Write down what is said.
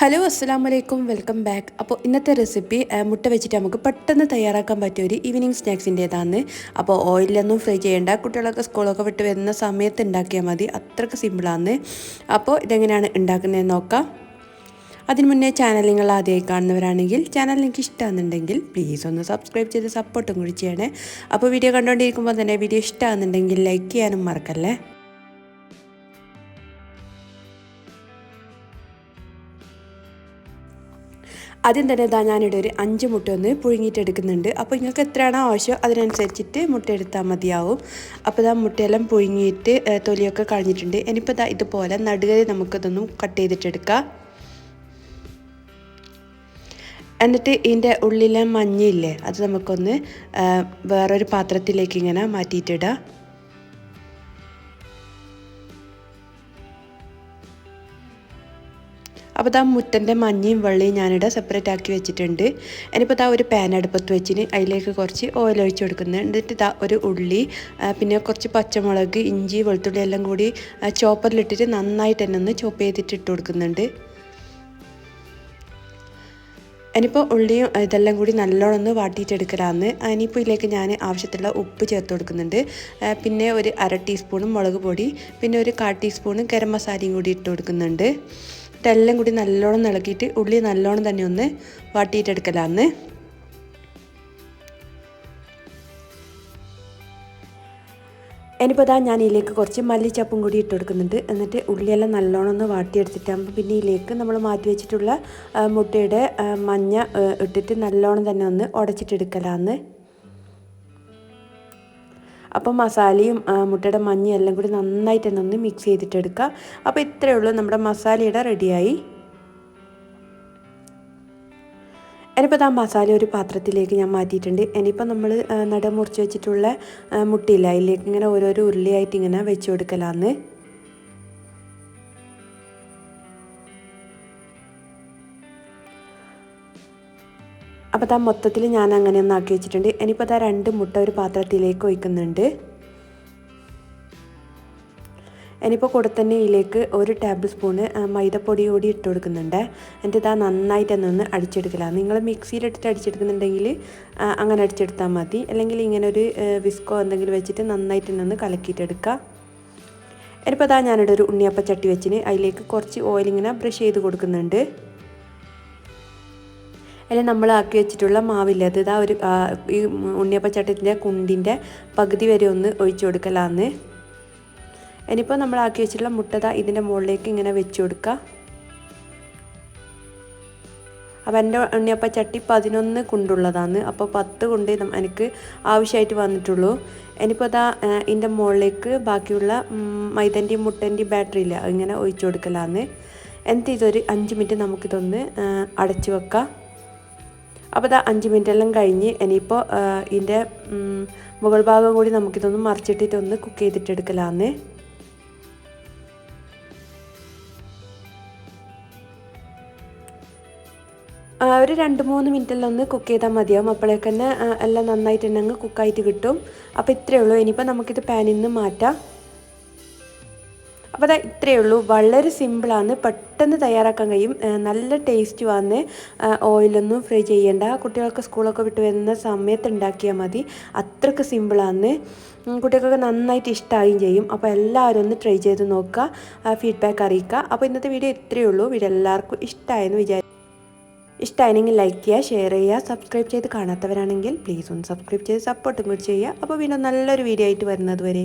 Hello അസ്സാം വലൈക്കും welcome back അപ്പോൾ ഇന്നത്തെ റെസിപ്പി മുട്ട വെച്ചിട്ട് നമുക്ക് പെട്ടെന്ന് തയ്യാറാക്കാൻ പറ്റിയ ഒരു ഈവനിങ് സ്നാക്സിന്റേതാണ് അപ്പോൾ ഓയിലൊന്നും ഫ്രൈ ചെയ്യേണ്ട. കുട്ടികളൊക്കെ സ്കൂളൊക്കെ വിട്ട് വരുന്ന സമയത്ത് ഉണ്ടാക്കിയാൽ മതി. അത്രയ്ക്ക് സിമ്പിളാണ് അപ്പോൾ ഇതെങ്ങനെയാണ് ഉണ്ടാക്കുന്നതെന്ന് നോക്കാം. അതിന് മുന്നേ ചാനൽ നിങ്ങൾ ആദ്യമായി കാണുന്നവരാണെങ്കിൽ ചാനൽ നിങ്ങൾക്ക് ഇഷ്ടമാണെന്നുണ്ടെങ്കിൽ പ്ലീസ് ഒന്ന് സബ്സ്ക്രൈബ് ചെയ്ത് സപ്പോർട്ടും കൂടി ചെയ്യണേ. അപ്പോൾ വീഡിയോ കണ്ടുകൊണ്ടിരിക്കുമ്പോൾ തന്നെ വീഡിയോ ഇഷ്ടമാണെന്നുണ്ടെങ്കിൽ ലൈക്ക് ചെയ്യാനും മറക്കല്ലേ? ആദ്യം തന്നെ ഇതാ ഞാനിവിടെ ഒരു അഞ്ച് മുട്ട ഒന്ന് പുഴുങ്ങിയിട്ടെടുക്കുന്നുണ്ട്. അപ്പോൾ നിങ്ങൾക്ക് എത്രയാണോ ആവശ്യം അതിനനുസരിച്ചിട്ട് മുട്ട എടുത്താൽ മതിയാവും. അപ്പോൾ ഇതാ മുട്ടയെല്ലാം പുഴുങ്ങിയിട്ട് തൊലിയൊക്കെ കളഞ്ഞിട്ടുണ്ട്. ഇനിയിപ്പോൾ ഇതാ ഇതുപോലെ നടുകരി നമുക്കിതൊന്നും കട്ട് ചെയ്തിട്ടെടുക്കാം. എന്നിട്ട് ഇതിന്റെ ഉള്ളിലെ മഞ്ഞയില്ലേ അത് നമുക്കൊന്ന് വേറൊരു പാത്രത്തിലേക്ക് ഇങ്ങനെ മാറ്റിയിട്ടിടാം. അപ്പോൾ ഇതാ മുറ്റന്റെ മഞ്ഞയും വെള്ളയും ഞാനിവിടെ സെപ്പറേറ്റ് ആക്കി വെച്ചിട്ടുണ്ട്. ഇനിയിപ്പോൾ ഇതാ ഒരു പാൻ അടുപ്പത്ത് വെച്ചിന്. അതിലേക്ക് കുറച്ച് ഓയിൽ ഒഴിച്ച് കൊടുക്കുന്നത് എന്നിട്ട് ഇതാ ഒരു ഉള്ളി പിന്നെ കുറച്ച് പച്ചമുളക് ഇഞ്ചി വെളുത്തുള്ളി എല്ലാം കൂടി ചോപ്പറിലിട്ടിട്ട് നന്നായിട്ട് തന്നെ ഒന്ന് ചോപ്പ് ചെയ്തിട്ട് ഇട്ട് കൊടുക്കുന്നുണ്ട്. ഇനിയിപ്പോൾ ഉള്ളിയും ഇതെല്ലാം കൂടി നല്ലോണം ഒന്ന് വാട്ടിയിട്ടെടുക്കലാന്ന്. ഇനിയിപ്പോൾ ഇതിലേക്ക് ഞാൻ ആവശ്യത്തിലുള്ള ഉപ്പ് ചേർത്ത് കൊടുക്കുന്നുണ്ട്. പിന്നെ ഒരു അര ടീസ്പൂണും മുളക് പൊടി പിന്നെ ഒരു കാൽ ടീസ്പൂണും ഗരം മസാലയും കൂടി ഇട്ട് കൊടുക്കുന്നുണ്ട്. ഇതെല്ലാം കൂടി നല്ലോണം ഇളക്കിയിട്ട് ഉള്ളി നല്ലോണം തന്നെ ഒന്ന് വാട്ടിയിട്ടെടുക്കലാന്ന്. ഇനിയിപ്പോൾ അതാ ഞാൻ ഇതിലേക്ക് കുറച്ച് മല്ലിച്ചപ്പും കൂടി ഇട്ട് കൊടുക്കുന്നുണ്ട് എന്നിട്ട് ഉള്ളിയെല്ലാം നല്ലോണം ഒന്ന് വാട്ടിയെടുത്തിട്ടാകുമ്പോൾ പിന്നെ ഇതിലേക്ക് നമ്മൾ മാറ്റി വെച്ചിട്ടുള്ള മുട്ടയുടെ മഞ്ഞ ഇട്ടിട്ട് നല്ലോണം തന്നെ ഒന്ന് ഉടച്ചിട്ടെടുക്കലാന്ന്. അപ്പോൾ മസാലയും മുട്ടയുടെ മഞ്ഞയും എല്ലാം കൂടി നന്നായിട്ട് തന്നെ ഒന്ന് മിക്സ് ചെയ്തിട്ടെടുക്കുക. അപ്പോൾ ഇത്രയേ ഉള്ളൂ നമ്മുടെ മസാലയുടെ റെഡിയായി. ഇനിയിപ്പോൾ ആ മസാല ഒരു പാത്രത്തിലേക്ക് ഞാൻ മാറ്റിയിട്ടുണ്ട്. ഇനിയിപ്പോൾ നമ്മൾ നട മുറിച്ച് വെച്ചിട്ടുള്ള മുട്ടയില്ല അതിലേക്ക് ഇങ്ങനെ ഓരോരോ ഉരുളിയായിട്ട് ഇങ്ങനെ വെച്ച് കൊടുക്കലാന്ന്. അപ്പോൾ താ മൊത്തത്തിൽ ഞാൻ അങ്ങനെ ഒന്ന് ആക്കി വെച്ചിട്ടുണ്ട്. ഇനിയിപ്പോൾ താ രണ്ട് മുട്ട ഒരു പാത്രത്തിലേക്ക് ഒഴിക്കുന്നുണ്ട്. ഇനിയിപ്പോൾ കൂടെ തന്നെ ഇതിലേക്ക് ഒരു ടേബിൾ സ്പൂണ് മൈദപ്പൊടി കൂടി ഇട്ട് കൊടുക്കുന്നുണ്ട്. എന്നിട്ട് ഇതാ നന്നായിട്ട് തന്നെ അടിച്ചെടുക്കില്ല നിങ്ങൾ മിക്സിയിലിട്ടിട്ട് അടിച്ചെടുക്കുന്നുണ്ടെങ്കിൽ അങ്ങനെ അടിച്ചെടുത്താൽ മതി. അല്ലെങ്കിൽ ഇങ്ങനെ ഒരു വിസ്കോ എന്തെങ്കിലും വെച്ചിട്ട് നന്നായിട്ട് തന്നെ ഒന്ന് കലക്കിയിട്ടെടുക്കുക ഇനിയിപ്പോൾ അതാ ഞാനിവിടെ ഒരു ഉണ്ണിയപ്പ ചട്ടി വെച്ചിന്. അതിലേക്ക് കുറച്ച് ഓയിൽ ഇങ്ങനെ ബ്രഷ് ചെയ്ത് കൊടുക്കുന്നുണ്ട്. അതിൽ നമ്മൾ ആക്കി വെച്ചിട്ടുള്ള മാവില്ല? അത് ഇതാ ഒരു ഈ ഉണ്ണിയപ്പച്ചട്ടത്തിന്റെ കുണ്ടിന്റെ പകുതി വരെ ഒന്ന് ഒഴിച്ചു കൊടുക്കലാന്ന്. ഇനിയിപ്പോൾ നമ്മൾ ആക്കി വെച്ചിട്ടുള്ള മുട്ടത ഇതിന്റെ മുകളിലേക്ക് ഇങ്ങനെ വെച്ച് കൊടുക്കുക അപ്പോൾ എന്റെ ഉണ്ണിയപ്പ ചട്ടി പതിനൊന്ന് കുണ്ടുള്ളതാണ്. അപ്പോൾ പത്ത് കൊണ്ട് എനിക്ക് ആവശ്യമായിട്ട് വന്നിട്ടുള്ളൂ. ഇനിയിപ്പോൾ അതാ ഇതിന്റെ മുകളിലേക്ക് ബാക്കിയുള്ള മൈദന്റെയും മുട്ടന്റെയും ബാറ്ററി ഇല്ല ഇങ്ങനെ ഒഴിച്ചു കൊടുക്കലാന്ന്. എന്നിട്ട് ഇതൊരു അഞ്ച് മിനിറ്റ് നമുക്കിതൊന്ന് അടച്ചു വെക്കാം. അപ്പോൾ ഇതാ അഞ്ച് മിനിറ്റ് എല്ലാം കഴിഞ്ഞ് ഇനിയിപ്പോൾ ഇതിന്റെ മുകൾ ഭാഗം കൂടി നമുക്കിതൊന്ന് മറിച്ചിട്ടിട്ടൊന്ന് കുക്ക് ചെയ്തിട്ടെടുക്കലാന്ന്. ഒരു രണ്ട് മൂന്ന് മിനിറ്റെല്ലാം ഒന്ന് കുക്ക് ചെയ്താൽ മതിയാവും. അപ്പോഴേക്കന്നെ എല്ലാം നന്നായിട്ട് കുക്കായിട്ട് കിട്ടും. അപ്പോൾ ഇത്രയേ ഉള്ളൂ. ഇനിയിപ്പോൾ നമുക്കിത് പാനിൽ നിന്ന് മാറ്റാം. അപ്പോൾ അതാ ഇത്രയേ ഉള്ളൂ. വളരെ സിമ്പിളാണ് പെട്ടെന്ന് തയ്യാറാക്കാൻ കഴിയും. നല്ല ടേസ്റ്റ് വന്ന് ഓയിലൊന്നും ഫ്രൈ ചെയ്യേണ്ട. കുട്ടികൾക്ക് സ്കൂളൊക്കെ വിട്ട് വരുന്ന സമയത്ത് ഉണ്ടാക്കിയാൽ മതി. അത്രയ്ക്ക് സിമ്പിളാണ് കുട്ടികൾക്കൊക്കെ നന്നായിട്ട് ഇഷ്ടമാകുകയും ചെയ്യും. അപ്പോൾ എല്ലാവരും ഒന്ന് ട്രൈ ചെയ്ത് നോക്കുക. ഫീഡ്ബാക്ക് അറിയിക്കുക. അപ്പോൾ ഇന്നത്തെ വീഡിയോ ഇത്രയേ ഉള്ളൂ. വീഡിയോ എല്ലാവർക്കും ഇഷ്ടമായെന്ന് വിചാരിക്കും ഇഷ്ടമായെങ്കിൽ ലൈക്ക് ചെയ്യുക ഷെയർ ചെയ്യുക സബ്സ്ക്രൈബ് ചെയ്ത് കാണാത്തവരാണെങ്കിൽ പ്ലീസ് ഒന്ന് സബ്സ്ക്രൈബ് ചെയ്ത് സപ്പോർട്ടും കൂടി ചെയ്യുക. അപ്പോൾ വീണ്ടും നല്ലൊരു വീഡിയോ ആയിട്ട് വരുന്നത് വരെ